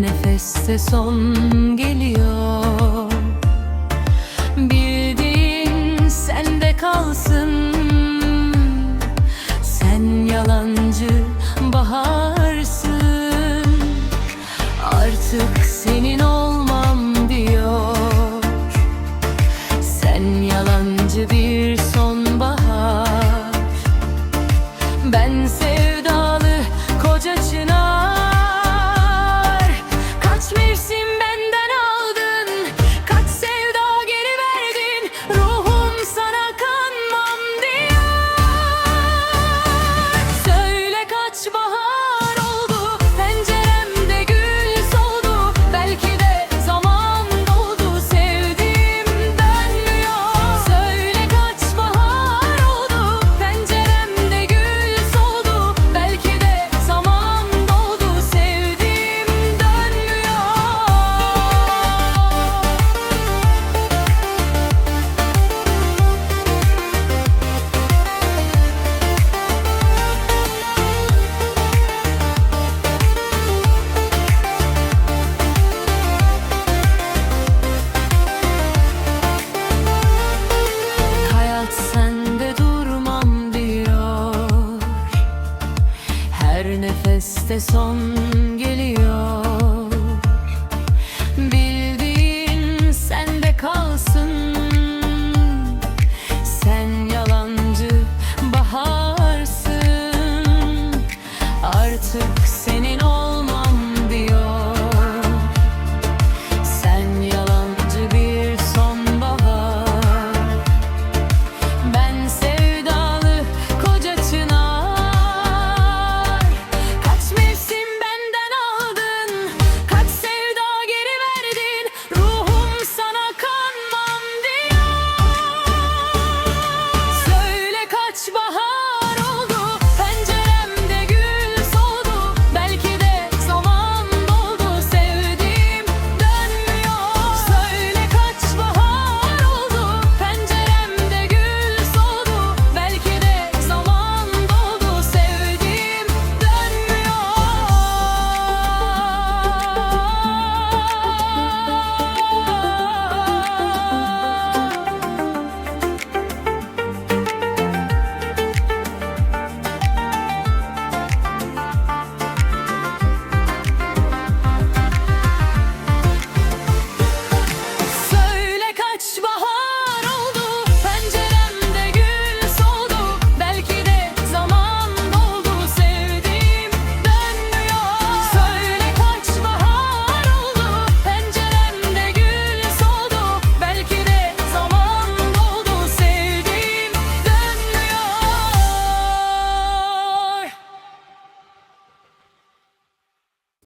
Nefeste son geliyor. Bildiğin sende kalsın. Sen yalancı baharsın. Artık senin olmam diyor. Sen yalancı bir son